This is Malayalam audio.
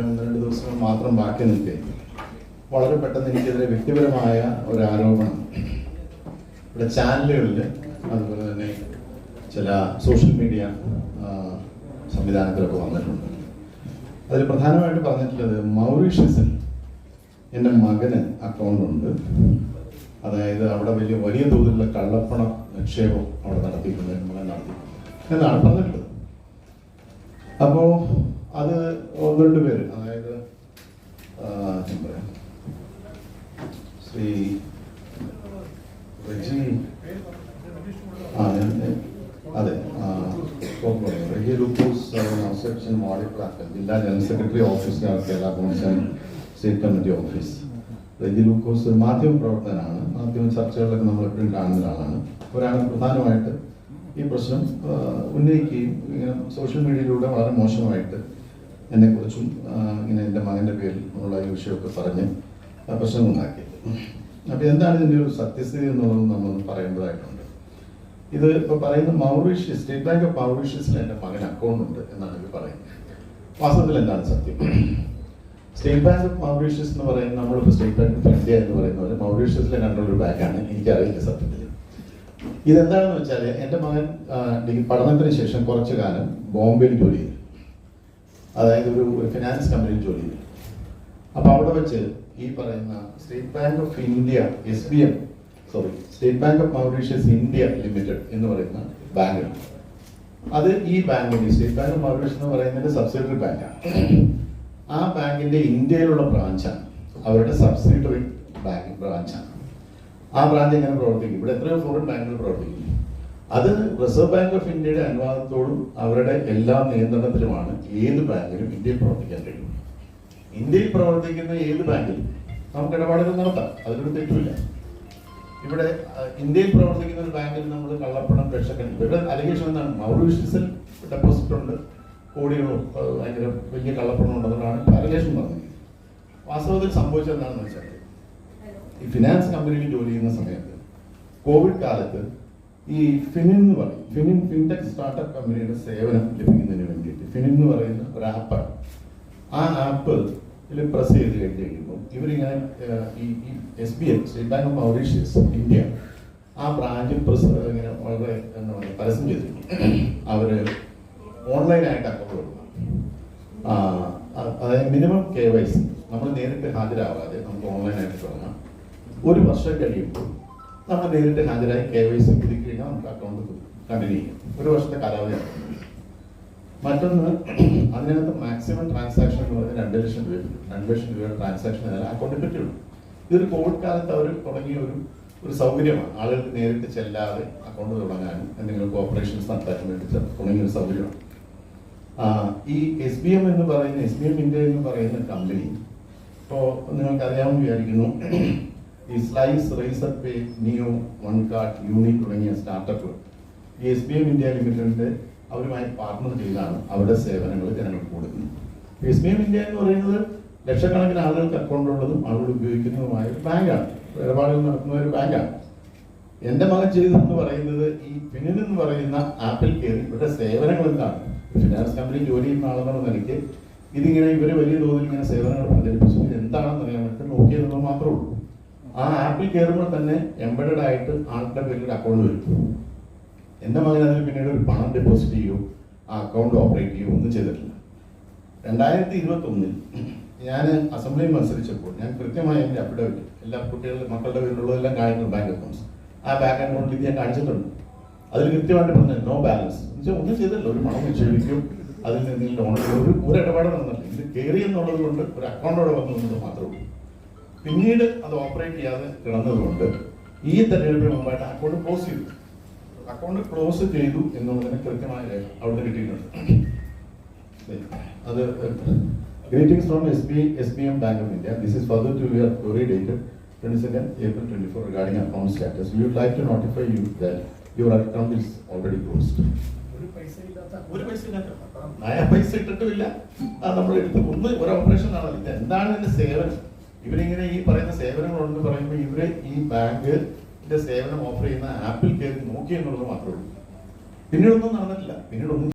രണ്ട് ദിവസങ്ങൾ മാത്രം ബാക്കി നിൽക്കെ. വളരെ പെട്ടെന്ന് എനിക്കെതിരെ വ്യക്തിപരമായ ഒരു ആരോപണം ഇവിടെ ചാനലുകളിൽ അതുപോലെ തന്നെ ചില സോഷ്യൽ മീഡിയ സംവിധാനത്തിലൊക്കെ വന്നിട്ടുണ്ട്. അതിൽ പ്രധാനമായിട്ട് പറഞ്ഞിട്ടുള്ളത് മൗറീഷ്യസിൽ എന്റെ മകന് അക്കൗണ്ട് ഉണ്ട്. അതായത് അവിടെ വലിയ വലിയ തോതിലുള്ള കള്ളപ്പണ നിക്ഷേപം അവിടെ നടത്തിയിട്ടുണ്ട് മകൻ നടത്തി എന്നാണ് പറഞ്ഞിട്ടുള്ളത്. അപ്പോ അത് ഒന്ന് പേര്. അതായത് ശ്രീ റെജി. ആ അതെ. റെജി ലൂക്കോസ് സെക്ഷൻ മോഡിഫ്ലാക്കൽ ജില്ലാ general secretary office Kerala കോൺസൺ state committee office. Reji Lukose മാധ്യമ പ്രവർത്തനാണ് മാധ്യമ ചർച്ചകളിലൊക്കെ നമ്മൾ എപ്പോഴും കാണുന്ന ഒരാളാണ്. ഒരാൾ പ്രധാനമായിട്ട് ഈ പ്രശ്നം ഉന്നയിക്കുകയും ഇങ്ങനെ സോഷ്യൽ മീഡിയയിലൂടെ വളരെ മോശമായിട്ട് എന്നെക്കുറിച്ചും ഇങ്ങനെ എന്റെ മകന്റെ പേരിൽ ഉള്ള ഈ വിഷയമൊക്കെ പറഞ്ഞ് ഉണ്ടാക്കിയത് അപ്പോൾ എന്താണ് ഇതിന്റെ ഒരു സത്യസ്ഥിതി എന്നുള്ളത് നമ്മളൊന്ന് പറയേണ്ടതായിട്ടുണ്ട് ഇത് ഇപ്പോൾ പറയുന്ന മൗറീഷ്യസ് സ്റ്റേറ്റ് ബാങ്ക് ഓഫ് മൗറീഷ്യസിൽ എന്റെ മകൻ അക്കൗണ്ട് ഉണ്ട് എന്നാണ് ഇത് പറയുന്നത്. വാസ്തവത്തിൽ എന്താണ് സത്യം? സ്റ്റേറ്റ് ബാങ്ക് ഓഫ് മൗറീഷ്യസ് എന്ന് പറയുന്നത് നമ്മളിപ്പോൾ സ്റ്റേറ്റ് ബാങ്ക് ഓഫ് ഇന്ത്യ എന്ന് പറയുന്ന പോലെ മൗറീഷ്യസിലെ കണ്ടുള്ള ബാങ്കാണ്. എനിക്കറിയില്ല സത്യത്തിൽ. ഇതെന്താണെന്ന് വെച്ചാൽ എന്റെ മകൻ പഠനത്തിന് ശേഷം കുറച്ചു കാലം ബോംബെയിൽ ജോലി ചെയ്തു. അതായത് ഒരു ഫിനാൻസ് കമ്പനിയിൽ ജോലി. ചെയ്തു അപ്പോൾ അവിടെ വെച്ച് ഈ പറയുന്ന state bank of India S B M sorry state bank of Mauritius India limited എന്ന് പറയുന്ന ബാങ്കാണ്. അത് ഈ ബാങ്കിന്റെ സ്റ്റേറ്റ് ബാങ്ക് ഓഫ് മൗറീഷ്യസ് എന്ന് പറയുന്നത് സബ്സിഡറി ബാങ്കാണ്. ആ ബാങ്കിന്റെ ഇന്ത്യയിലുള്ള ബ്രാഞ്ചാണ്. അവരുടെ സബ്സിഡറി ബാങ്ക് ബ്രാഞ്ചാണ്. ആ ബ്രാഞ്ച് എങ്ങനെ പ്രവർത്തിക്കും? ഇവിടെ എത്രയോ ഫോറിൻ ബാങ്കുകൾ പ്രവർത്തിക്കും അത് റിസർവ് ബാങ്ക് ഓഫ് ഇന്ത്യയുടെ അനുവാദത്തോടും അവരുടെ എല്ലാ നിയന്ത്രണത്തിലുമാണ് ഏത് ബാങ്കിലും ഇന്ത്യയിൽ പ്രവർത്തിക്കാൻ കഴിയും ഇന്ത്യയിൽ പ്രവർത്തിക്കുന്ന ഏത് ബാങ്കിലും നമുക്ക് ഇടപാടുകൾ നടത്താം. അതിലൊരു തെറ്റുമില്ല. ഇവിടെ ഇന്ത്യയിൽ പ്രവർത്തിക്കുന്ന ഒരു ബാങ്കിൽ നമ്മൾ കള്ളപ്പണം രക്ഷക്കണം ഇവിടെ അലിഗേഷൻ എന്താണ്? മൗറീഷ്യസിൽ ഡെപ്പോസിറ്റ് ഉണ്ട്. കോടികളും ഭയങ്കര വലിയ കള്ളപ്പണം ഉണ്ടെന്നാണ് അലിഗേഷൻ പറഞ്ഞത് വാസ്തവത്തിൽ സംഭവിച്ചത് എന്താണെന്ന് വെച്ചാൽ ഈ ഫിനാൻസ് കമ്പനിയിൽ ജോലി ചെയ്യുന്ന സമയത്ത് കോവിഡ് കാലത്ത് ഈ ഫിനിൻ എന്ന് പറയും. ഫിനിൻ ഫിൻടെക് സ്റ്റാർട്ടപ്പ് കമ്പനിയുടെ സേവനം ലഭിക്കുന്നതിന് വേണ്ടിയിട്ട്. ഫിനിൻ എന്ന് പറയുന്ന ഒരു ആപ്പാണ് ആ ആപ്പ് ഇതിൽ പ്രസ് ചെയ്ത് കഴിഞ്ഞ് കഴിയുമ്പോൾ ഇവരിങ്ങനെ ഈ S B M state bank of Mauritius India ആ ബ്രാഞ്ച് പ്രസ് ഇങ്ങനെ വളരെ എന്താ പറയുക പരസ്യം ചെയ്തിട്ടുണ്ട് അവർ ഓൺലൈനായിട്ട് അക്കൗണ്ട് കൊടുക്കണം അതായത് മിനിമം കെ വൈ സി നമ്മൾ നേരിട്ട് ഹാജരാവാതെ നമുക്ക് ഓൺലൈനായിട്ട് തുടങ്ങാം. ഒരു വർഷം കഴിയുമ്പോൾ നമ്മൾ നേരിട്ട് ഹാജരായി കെ വൈ സി പുതുക്കി കഴിഞ്ഞാൽ നമുക്ക് അക്കൗണ്ട് കണ്ടിന്യൂ ചെയ്യാം ഒരു വർഷത്തെ കാലാവധിയാണ് മറ്റൊന്ന് അതിനകത്ത് മാക്സിമം ട്രാൻസാക്ഷൻ എന്ന് പറഞ്ഞാൽ രണ്ട് ലക്ഷം രൂപ രണ്ട് ലക്ഷം രൂപയുടെ ട്രാൻസാക്ഷൻ ആയാലും അക്കൗണ്ടിൽ പറ്റുള്ളൂ ഇതൊരു കോവിഡ് കാലത്ത് അവർ തുടങ്ങിയ ഒരു ഒരു സൗകര്യമാണ്. ആളുകൾക്ക് നേരിട്ട് ചെല്ലാതെ അക്കൗണ്ട് തുടങ്ങാനും എന്തെങ്കിലും കോപ്പറേഷൻസ് നടത്താനും വേണ്ടി തുടങ്ങിയ ഒരു സൗകര്യമാണ്. ഈ എസ് ബി എം എന്ന് പറയുന്ന എസ് ബി എം ഇന്ത്യ എന്ന് പറയുന്ന കമ്പനി ഇപ്പോൾ നിങ്ങൾക്ക് അറിയാമെന്ന് വിചാരിക്കുന്നു ഈ Slice Razorpay Neo One Card Uni തുടങ്ങിയ സ്റ്റാർട്ടപ്പുകൾ ഈ എസ് ബി എം ഇന്ത്യ ലിമിറ്റഡിന്റെ അവരുമായി പാർട്ണർ ചെയ്താണ് അവരുടെ സേവനങ്ങൾ ജനങ്ങൾക്ക് കൊടുക്കുന്നത്. എസ് ബി എം ഇന്ത്യ എന്ന് പറയുന്നത് ലക്ഷക്കണക്കിന് ആളുകൾക്ക് അക്കൗണ്ട് ഉള്ളതും ആളുകൾ ഉപയോഗിക്കുന്നതുമായ ഒരു ബാങ്കാണ് ഇടപാടുകൾ നടത്തുന്ന ഒരു ബാങ്കാണ് എന്റെ മകൻ ചെയ്തതെന്ന് പറയുന്നത് ഈ പിന്നിൽ എന്ന് പറയുന്ന ആപ്പിൽ കയറി ഇവരുടെ സേവനങ്ങൾ എന്താണ്? ഫിനാൻസ് കമ്പനി ജോലി ചെയ്യുന്ന ആളെന്നുള്ള നിലയ്ക്ക് ഇതിങ്ങനെ ഇവർ വലിയ തോതിൽ ഇങ്ങനെ സേവനങ്ങൾ പ്രചരിപ്പിച്ചു. എന്താണെന്ന് അറിയാൻ വേണ്ടി മാത്രമേ ഉള്ളൂ. ആ ആപ്പിൽ കയറുമ്പോൾ തന്നെ എംബഡഡ് ആയിട്ട് ആളുടെ പേരിൽ അക്കൗണ്ട് വരും. എന്റെ മകൻ അതിൽ പിന്നീട് ഒരു പണം ഡെപ്പോസിറ്റ് ചെയ്യുകയോ ആ അക്കൗണ്ട് ഓപ്പറേറ്റ് ചെയ്യുകയോ ഒന്നും ചെയ്തിട്ടില്ല. രണ്ടായിരത്തി ഇരുപത്തി ഒന്നിൽ ഞാൻ അസംബ്ലിയിൽ മത്സരിച്ചപ്പോൾ ഞാൻ കൃത്യമായി എന്റെ അഫിഡവിറ്റ് എല്ലാ കുട്ടികളുടെ മക്കളുടെ പേരിലുള്ളതെല്ലാം കാണിക്കുന്നു ബാങ്ക് അക്കൗണ്ട്സ് ആ ബാങ്ക് അക്കൗണ്ടിൽ ഞാൻ കാണിച്ചിട്ടുണ്ട്. അതിൽ കൃത്യമായിട്ട് പറഞ്ഞു നോ ബാലൻസ് എന്നുവെച്ചാൽ ഒന്നും ചെയ്തില്ല. ഒരു പണം നിക്ഷേപിക്കും അതിൽ നിന്ന് ഒരു ഒരു ഇടപാട് നടന്നില്ല. ഇത് കയറി എന്നുള്ളത് കൊണ്ട് ഒരു അക്കൗണ്ടോടെ വന്നു മാത്രമേ ഉള്ളൂ. പിന്നീട് അത് ഓപ്പറേറ്റ് ചെയ്യാതെ കിടന്നതുകൊണ്ട് ഈ തെരഞ്ഞെടുപ്പിന് മുമ്പായിട്ട് അക്കൗണ്ട് ക്ലോസ് ചെയ്തു. അക്കൗണ്ട് ക്ലോസ് ചെയ്തു എന്നുള്ളതിന് കൃത്യമായ രേഖ അവിടെ കിട്ടിയിട്ടുണ്ട്. അത് greetings from S B bank of India this is further to your query dated twenty second April twenty four regarding account status we would like to notify you that your account is already closed ഒരു പൈസ ഇല്ലാത്ത ഒരു പൈസ ഇല്ലാത്ത നയ പൈസ ഇട്ടിട്ടുമില്ല. ആ നമ്മൾ എടുത്ത് ഒന്ന് ഒരു ഓപ്പറേഷൻ ആണല്ലോ ഇത് എന്താണ് ഇതിന്റെ സേവനം? ഇവരിങ്ങനെ ഈ പറയുന്ന സേവനങ്ങളുണ്ട് പറയുമ്പോൾ ഇവർ ഈ ബാങ്കിന്റെ സേവനം ഓഫർ ചെയ്യുന്ന ആപ്പിൽ കയറി നോക്കി എന്നുള്ളത് മാത്രമേ ഉള്ളൂ. പിന്നീടൊന്നും നടന്നിട്ടില്ല. പിന്നീടൊന്നും